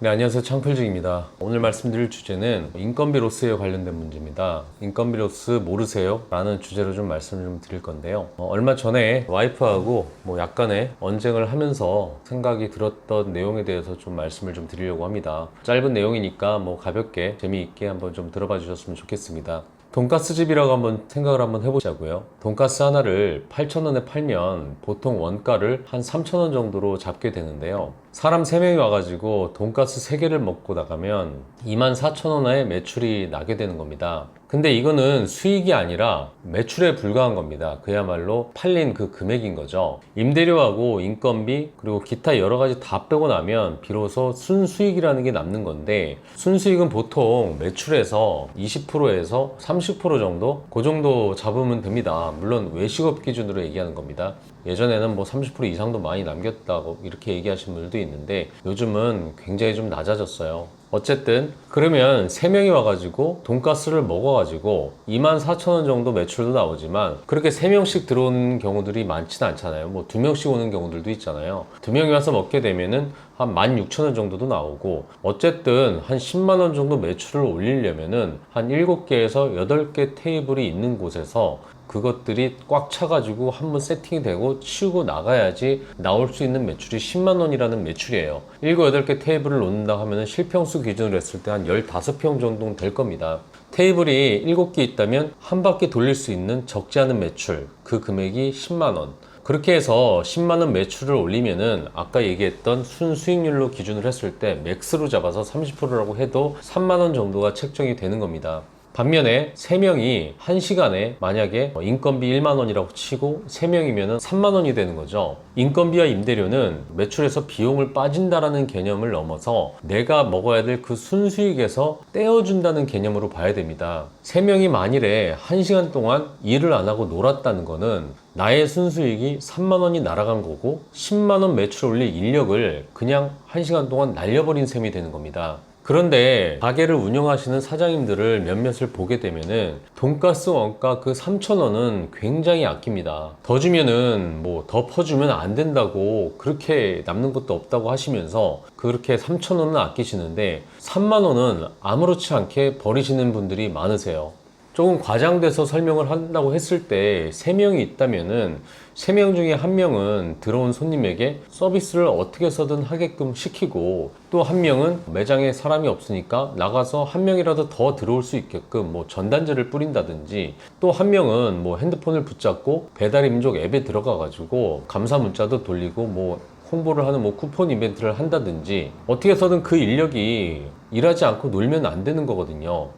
네, 안녕하세요. 창필직입니다. 오늘 말씀드릴 주제는 인건비 로스에 관련된 문제입니다. 인건비 로스 모르세요? 라는 주제로 좀 말씀을 좀 드릴 건데요. 어, 얼마 전에 와이프하고 뭐 약간의 언쟁을 하면서 생각이 들었던 내용에 대해서 좀 말씀을 좀 드리려고 합니다. 짧은 내용이니까 뭐 가볍게 재미있게 한번 좀 들어봐 주셨으면 좋겠습니다. 돈가스 집이라고 한번 생각을 한번 해보자고요. 돈가스 하나를 8,000원에 팔면 보통 원가를 한 3,000원 정도로 잡게 되는데요. 사람 3명이 와가지고 돈가스 3개를 먹고 나가면 24,000원의 매출이 나게 되는 겁니다. 근데 이거는 수익이 아니라 매출에 불과한 겁니다. 그야말로 팔린 그 금액인 거죠. 임대료하고 인건비 그리고 기타 여러 가지 다 빼고 나면 비로소 순수익이라는 게 남는 건데 순수익은 보통 매출에서 20%에서 30% 정도 그 정도 잡으면 됩니다. 물론 외식업 기준으로 얘기하는 겁니다. 예전에는 뭐 30% 이상도 많이 남겼다고 이렇게 얘기하시는 분들도 있는데 요즘은 굉장히 좀 낮아졌어요. 어쨌든 그러면 3명이 와가지고 돈가스를 먹어가지고 24,000원 정도 매출도 나오지만 그렇게 3명씩 들어오는 경우들이 많지는 않잖아요. 뭐 2명씩 오는 경우들도 있잖아요. 2명이 와서 먹게 되면은 한 16,000원 정도도 나오고 어쨌든 한 10만원 정도 매출을 올리려면은 한 7개에서 8개 테이블이 있는 곳에서 그것들이 꽉 차가지고 한번 세팅이 되고 치우고 나가야지 나올 수 있는 매출이 10만 원이라는 매출이에요. 7, 8개 테이블을 놓는다 하면 실평수 기준으로 했을 때 한 15평 정도는 될 겁니다. 테이블이 7개 있다면 한 바퀴 돌릴 수 있는 적지 않은 매출, 그 금액이 10만 원. 그렇게 해서 10만원 매출을 올리면은 아까 얘기했던 순 수익률로 기준을 했을 때 맥스로 잡아서 30%라고 해도 3만원 정도가 책정이 되는 겁니다. 반면에 3명이 1시간에 만약에 인건비 1만 원이라고 치고 3명이면 3만 원이 되는 거죠. 인건비와 임대료는 매출에서 비용을 빠진다라는 개념을 넘어서 내가 먹어야 될 그 순수익에서 떼어준다는 개념으로 봐야 됩니다. 3명이 만일에 1시간 동안 일을 안 하고 놀았다는 거는 나의 순수익이 3만 원이 날아간 거고 10만 원 매출 올릴 인력을 그냥 1시간 동안 날려버린 셈이 되는 겁니다. 그런데 가게를 운영하시는 사장님들을 몇몇을 보게 되면은 돈가스 원가 그 3,000원은 굉장히 아낍니다. 더 주면은 뭐 더 퍼주면 안 된다고 그렇게 남는 것도 없다고 하시면서 그렇게 3,000원은 아끼시는데 3만원은 아무렇지 않게 버리시는 분들이 많으세요. 조금 과장돼서 설명을 한다고 했을 때 3명이 있다면은 3명 중에 1명은 들어온 손님에게 서비스를 어떻게 해서든 하게끔 시키고 또한 명은 매장에 사람이 없으니까 나가서 한 명이라도 더 들어올 수 있게끔 뭐 전단지를 뿌린다든지 또한 명은 뭐 핸드폰을 붙잡고 배달임족 앱에 들어가 가지고 감사 문자도 돌리고 뭐 홍보를 하는 뭐 쿠폰 이벤트를 한다든지 어떻게 해서든 그 인력이 일하지 않고 놀면 안 되는 거거든요.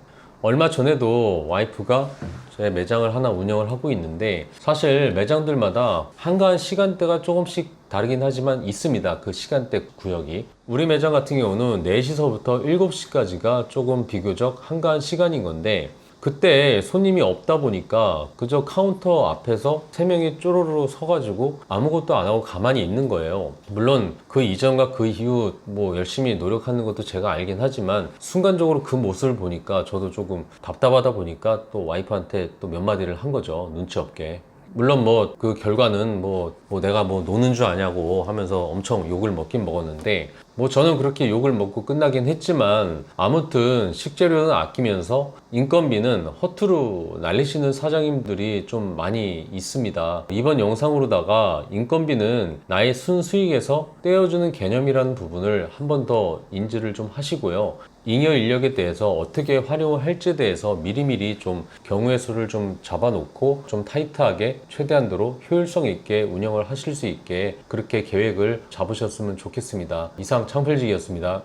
얼마 전에도 와이프가 제 매장을 하나 운영을 하고 있는데 사실 매장들마다 한가한 시간대가 조금씩 다르긴 하지만 있습니다. 그 시간대 구역이. 우리 매장 같은 경우는 4시서부터 7시까지가 조금 비교적 한가한 시간인 건데 그때 손님이 없다 보니까 그저 카운터 앞에서 세 명이 쪼로로 서가지고 아무것도 안 하고 가만히 있는 거예요. 물론 그 이전과 그 이후 뭐 열심히 노력하는 것도 제가 알긴 하지만 순간적으로 그 모습을 보니까 저도 조금 답답하다 보니까 또 와이프한테 또 몇 마디를 한 거죠. 눈치 없게. 물론 뭐 그 결과는 뭐, 뭐 내가 뭐 노는 줄 아냐고 하면서 엄청 욕을 먹긴 먹었는데 뭐 저는 그렇게 욕을 먹고 끝나긴 했지만 아무튼 식재료는 아끼면서 인건비는 허투루 날리시는 사장님들이 좀 많이 있습니다. 이번 영상으로다가 인건비는 나의 순수익에서 떼어주는 개념이라는 부분을 한 번 더 인지를 좀 하시고요. 잉여 인력에 대해서 어떻게 활용을 할지에 대해서 미리미리 좀 경우의 수를 좀 잡아놓고 좀 타이트하게 최대한도로 효율성 있게 운영을 하실 수 있게 그렇게 계획을 잡으셨으면 좋겠습니다. 이상 창필직이었습니다.